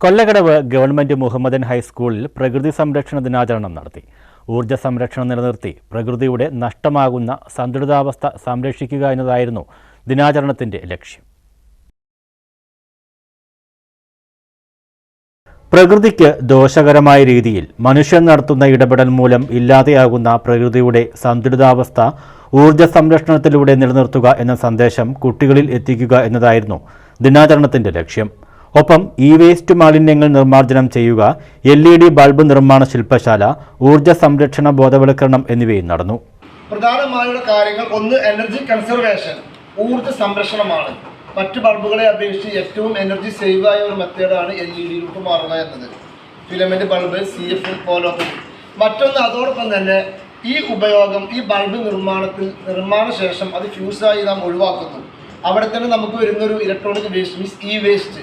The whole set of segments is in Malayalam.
കൊല്ലകടവ് ഗവൺമെന്റ് മുഹമ്മദൻ ഹൈസ്കൂളിൽ പ്രകൃതി സംരക്ഷണ ദിനാചരണം നടത്തി. ഊർജ സംരക്ഷണം നിലനിർത്തി പ്രകൃതിയുടെ നഷ്ടമാകുന്ന സന്തുലിതാവസ്ഥ സംരക്ഷിക്കുക എന്നതായിരുന്നു ദിനാചരണത്തിന്റെ ലക്ഷ്യം. പ്രകൃതിക്ക് ദോഷകരമായ രീതിയിൽ മനുഷ്യൻ നടത്തുന്ന ഇടപെടൽ മൂലം ഇല്ലാതെയാകുന്ന പ്രകൃതിയുടെ സന്തുലിതാവസ്ഥ ഊർജ സംരക്ഷണത്തിലൂടെ നിലനിർത്തുക എന്ന സന്ദേശം കുട്ടികളിൽ എത്തിക്കുക എന്നതായിരുന്നു ദിനാചരണത്തിന്റെ ലക്ഷ്യം. ഒപ്പം ഇ വേസ്റ്റ് മാലിന്യങ്ങൾ നിർമ്മാർജനം ചെയ്യുക എൽ ഇ ഡി ബൾബ് നിർമ്മാണ ശില്പശാല ഊർജ സംരക്ഷണ ബോധവൽക്കരണം എന്നിവയും നടന്നു. പ്രധാനമായുള്ള കാര്യങ്ങൾ ഒന്ന് എനർജി കൺസർവേഷൻ ഊർജ സംരക്ഷണമാണ്. മറ്റ് ബൾബുകളെ അപേക്ഷിച്ച് ഏറ്റവും എനർജി സേവ് ആയ ഒരു മെത്തേഡാണ് എൽ ഇ ഡിയിലോട്ട് മാറുക എന്നത്. ഫിലമെന്റ് ബൾബ് സി എഫ് പോലൊക്കെ മറ്റൊന്ന് അതോടൊപ്പം തന്നെ ഈ ഉപയോഗം ഈ ബൾബ് നിർമ്മാണത്തിൽ നിർമ്മാണ ശേഷം അത് ഫ്യൂസായി നാം ഒഴിവാക്കുന്നു. അവിടെ തന്നെ നമുക്ക് വരുന്നൊരു electronic waste means e waste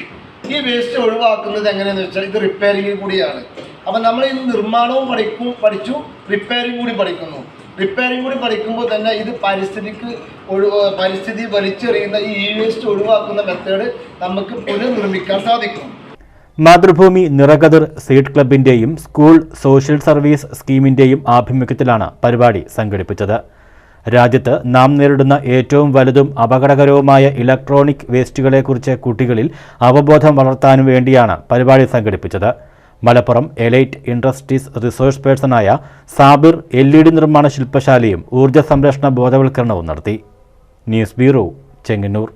ഈ വേസ്റ്റ് ഒഴിവാക്കുന്നത് എങ്ങനെയാണെന്ന് വെച്ചാൽ ഇത് റിപ്പയറിംഗ് കൂടിയാണ്. അപ്പം നമ്മൾ ഈ നിർമ്മാണവും പഠിക്കും പഠിച്ചു റിപ്പയറിംഗ് കൂടി പഠിക്കുന്നു. റിപ്പയറിംഗ് കൂടി പഠിക്കുമ്പോൾ തന്നെ ഇത് പരിസ്ഥിതിക്ക് ഒഴിവ് പരിസ്ഥിതി വലിച്ചെറിയുന്ന ഈ ഇ വേസ്റ്റ് ഒഴിവാക്കുന്ന മെത്തേഡ് നമുക്ക് പുനർനിർമ്മിക്കാൻ സാധിക്കും. മാതൃഭൂമി നിറകതിർ സീഡ് ക്ലബിന്റെയും സ്കൂൾ സോഷ്യൽ സർവീസ് സ്കീമിന്റെയും ആഭിമുഖ്യത്തിലാണ് പരിപാടി സംഘടിപ്പിച്ചത്. രാജ്യത്ത് നാം നേരിടുന്ന ഏറ്റവും വലുതും അപകടകരവുമായ ഇലക്ട്രോണിക് വേസ്റ്റുകളെക്കുറിച്ച് കുട്ടികളിൽ അവബോധം വളർത്താനും വേണ്ടിയാണ് പരിപാടി സംഘടിപ്പിച്ചത്. മലപ്പുറം എലൈറ്റ് ഇൻഡസ്ട്രീസ് റിസോഴ്സ് പേഴ്സണായ സാബിർ എൽ ഇ ഡി നിർമ്മാണ ശില്പശാലയും ഊർജ സംരക്ഷണ ബോധവൽക്കരണവും നടത്തി. News bureau Chengannur.